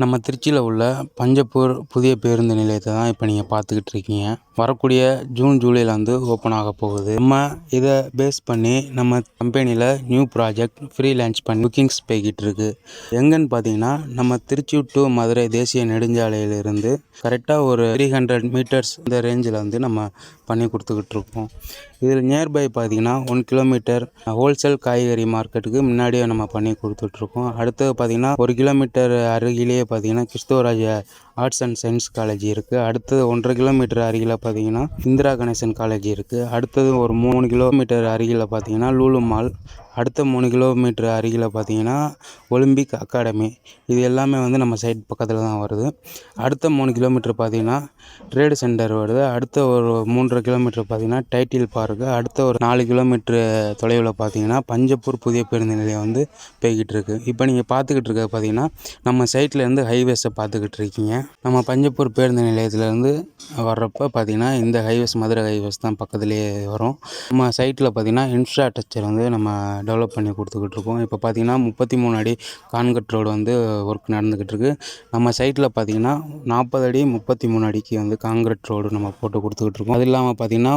நம்ம திருச்சியில் உள்ள பஞ்சப்பூர் புதிய பேருந்து நிலையத்தை தான் இப்போ நீங்கள் பார்த்துக்கிட்டு இருக்கீங்க. வரக்கூடிய ஜூன் ஜூலையில் வந்து ஓப்பன் ஆக போகுது. நம்ம இதை பேஸ் பண்ணி நம்ம கம்பெனியில் நியூ ப்ராஜெக்ட் ஃப்ரீ லான்ச் பண்ணி புக்கிங்ஸ் போய்கிட்டு இருக்கு. எங்கன்னு பார்த்தீங்கன்னா நம்ம திருச்சி டு மதுரை தேசிய நெடுஞ்சாலையிலிருந்து கரெக்டாக ஒரு த்ரீ ஹண்ட்ரட் மீட்டர்ஸ் இந்த ரேஞ்சில் வந்து நம்ம பண்ணி கொடுத்துக்கிட்டு இருக்கோம். இதில் நியர்பை பார்த்தீங்கன்னா ஒன் கிலோமீட்டர் ஹோல்சேல் காய்கறி மார்க்கெட்டுக்கு முன்னாடியே நம்ம பண்ணி கொடுத்துட்ருக்கோம் அடுத்தது பார்த்தீங்கன்னா ஒரு கிலோமீட்டர் அருகிலேயே பார்த்தீங்கன்னா Christuraja arts and science college இருக்குது அடுத்தது ஒன்றரை கிலோமீட்டர் அருகில் பார்த்தீங்கன்னா இந்திரா கணேசன் காலேஜ் இருக்குது அடுத்தது ஒரு மூணு கிலோமீட்டர் அருகில் பார்த்தீங்கன்னா லூலு மால் அடுத்த மூணு கிலோமீட்டர் அருகில் பார்த்தீங்கன்னா ஒலிம்பிக் அகாடமி இது எல்லாமே வந்து நம்ம சைட் பக்கத்தில் தான் வருது. அடுத்த மூணு கிலோமீட்டர் பார்த்தீங்கன்னா ட்ரேடு சென்டர் வருது. அடுத்த ஒரு மூன்றரை கிலோமீட்டர் பார்த்தீங்கன்னா டைட்டில் பார்க்கு அடுத்த ஒரு நாலு கிலோமீட்டர் தொலைவில் பார்த்தீங்கன்னா பஞ்சப்பூர் புதிய பேருந்து நிலையம் வந்து போய்கிட்டு இருக்கு. இப்போ நீங்கள் பார்த்துக்கிட்டு இருக்க பார்த்தீங்கன்னா நம்ம சைட்லேருந்து ஹைவேஸை பார்த்துக்கிட்டு இருக்கீங்க. நம்ம பஞ்சப்பூர் பேருந்து நிலையத்துலேருந்து வர்றப்போ பார்த்தீங்கன்னா இந்த ஹைவேஸ் மதுரை ஹைவேஸ் தான் பக்கத்துலேயே வரும். நம்ம சைட்டில் பார்த்தீங்கன்னா இன்ஃப்ராஸ்ட்ரக்சர் வந்து நம்ம டெவலப் பண்ணி கொடுத்துக்கிட்டு இருக்கோம். இப்போ பார்த்தீங்கன்னா முப்பத்தி மூணு அடி கான்கிரீட் ரோடு வந்து ஒர்க் நடந்துக்கிட்டு இருக்குது நம்ம சைட்டில் பார்த்தீங்கன்னா நாற்பது அடி முப்பத்தி மூணு அடிக்கு வந்து கான்கிரீட் ரோடு நம்ம போட்டு கொடுத்துக்கிட்டு இருக்கோம். அது இல்லாமல் பார்த்தீங்கன்னா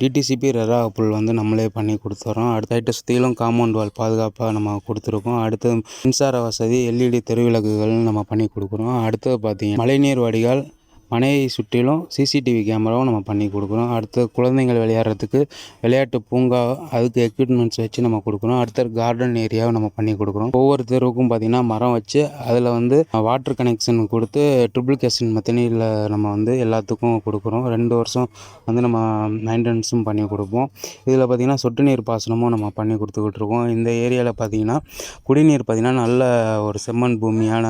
டிடிசிபி ரெரா புல் வந்து நம்மளே பண்ணி கொடுத்துறோம் அடுத்த சைட்டை சுற்றிலும் காம்பவுண்ட் வால் பாதுகாப்பாக நம்ம கொடுத்துருக்கோம். அடுத்து மின்சார வசதி எல்இடி தெருவிளக்குகள் நம்ம பண்ணி கொடுக்குறோம். அடுத்தது பார்த்தீங்கன்னா மழைநீர் வடிகால் மனையை சுற்றிலும் சிசிடிவி கேமராவும் நம்ம பண்ணி கொடுக்குறோம் அடுத்து குழந்தைங்கள் விளையாடுறதுக்கு விளையாட்டு பூங்கா அதுக்கு எக்யூப்மெண்ட்ஸ் வச்சு நம்ம கொடுக்குறோம் அடுத்தது கார்டன் ஏரியாவை நம்ம பண்ணி கொடுக்குறோம் ஒவ்வொரு தெருவுக்கும் பார்த்திங்கன்னா மரம் வச்சு அதில் வந்து வாட்டர் கனெக்ஷன் கொடுத்து ட்ரிபிள்கேஷன் மெத்தனியில் நம்ம வந்து எல்லாத்துக்கும் கொடுக்குறோம் ரெண்டு வருஷம் வந்து நம்ம மெயின்டெனன்ஸும் பண்ணி கொடுப்போம். இதில் பார்த்திங்கன்னா சொட்டு நீர் பாசனமும் நம்ம பண்ணி கொடுத்துக்கிட்டு இருக்கோம். இந்த ஏரியாவில் பார்த்திங்கன்னா குடிநீர் பார்த்திங்கன்னா நல்ல ஒரு செம்மண் பூமியான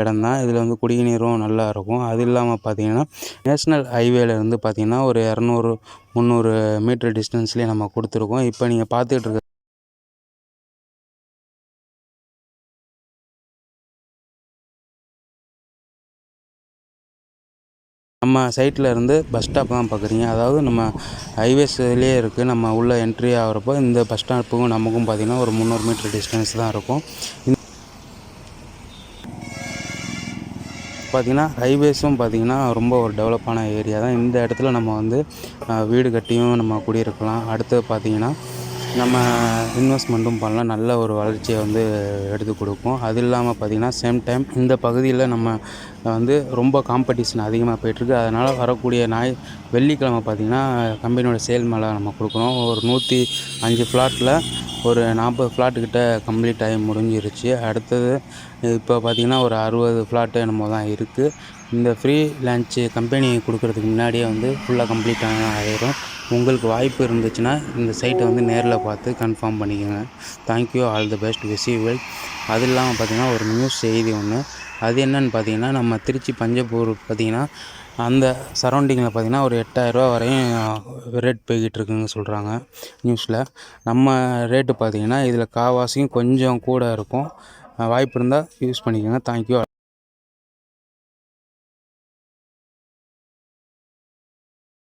இடம் தான் இதில் வந்து குடிநீரும் நல்லா இருக்கும். அது இல்லாமல் பார்த்தீங்கன்னா நேஷ்னல் ஹைவேலேருந்து பார்த்தீங்கன்னா ஒரு இரநூறு முந்நூறு மீட்டர் டிஸ்டன்ஸ்லேயே நம்ம கொடுத்துருக்கோம். இப்போ நீங்கள் பார்த்துட்டு இருக்க நம்ம சைட்டில் இருந்து பஸ் ஸ்டாப் தான் பார்க்குறீங்க. அதாவது நம்ம ஹைவேஸ்லேயே இருக்குது நம்ம உள்ளே என்ட்ரி ஆகிறப்போ இந்த பஸ் ஸ்டாப்புக்கும் நமக்கும் பார்த்திங்கன்னா ஒரு முந்நூறு மீட்டர் டிஸ்டன்ஸ் தான் இருக்கும். பார்த்திங்கன்னா ஹைவேஸும் பார்த்திங்கன்னா ரொம்ப ஒரு டெவலப்பான ஏரியா தான். இந்த இடத்துல நம்ம வந்து வீடு கட்டியும் நம்ம குடியிருக்கலாம். அடுத்தது பார்த்திங்கன்னா நம்ம இன்வெஸ்ட்மெண்ட்டும் பண்ணலாம். நல்ல ஒரு வளர்ச்சியை வந்து எடுத்து கொடுக்கும். அது இல்லாமல் பார்த்திங்கன்னா சேம் டைம் இந்த பகுதியில் நம்ம வந்து ரொம்ப காம்படிஷன் அதிகமாக போயிட்டுருக்கு. அதனால் வரக்கூடிய ஞாய் வெள்ளிக்கிழமை பார்த்திங்கன்னா கம்பெனியோட சேல் மேலே நம்ம கொடுக்குறோம் ஒரு நூற்றி அஞ்சு ஃப்ளாட்டில் ஒரு நாற்பது ஃப்ளாட்டுக்கிட்ட கம்ப்ளீட் ஆகி முடிஞ்சிருச்சு. அடுத்தது இப்போ பார்த்திங்கன்னா ஒரு அறுபது ஃப்ளாட்டு என்னமோ தான் இருக்குது இந்த ஃப்ரீ லான்ச்சு கம்பெனி கொடுக்குறதுக்கு முன்னாடியே வந்து ஃபுல்லாக கம்ப்ளீட் ஆகிரும் உங்களுக்கு வாய்ப்பு இருந்துச்சுன்னா இந்த சைட்டை வந்து நேரில் பார்த்து கன்ஃபார்ம் பண்ணிக்கோங்க. Thank you all the best visual அது இல்லாமல் பார்த்திங்கன்னா ஒரு நியூஸ் செய்தி ஒன்று அது என்னன்னு பார்த்தீங்கன்னா நம்ம திருச்சி பஞ்சப்பூர் பார்த்திங்கன்னா அந்த சரௌண்டிங்கில் பார்த்திங்கன்னா ஒரு எட்டாயிரரூவா வரையும் ரேட் போய்கிட்டு இருக்குங்க சொல்கிறாங்க நியூஸில் நம்ம ரேட்டு பார்த்திங்கன்னா இதில் காவாசியும் கொஞ்சம் கூட இருக்கும். வாய்ப்பு இருந்தால் யூஸ் பண்ணிக்கோங்க. தேங்க்யூ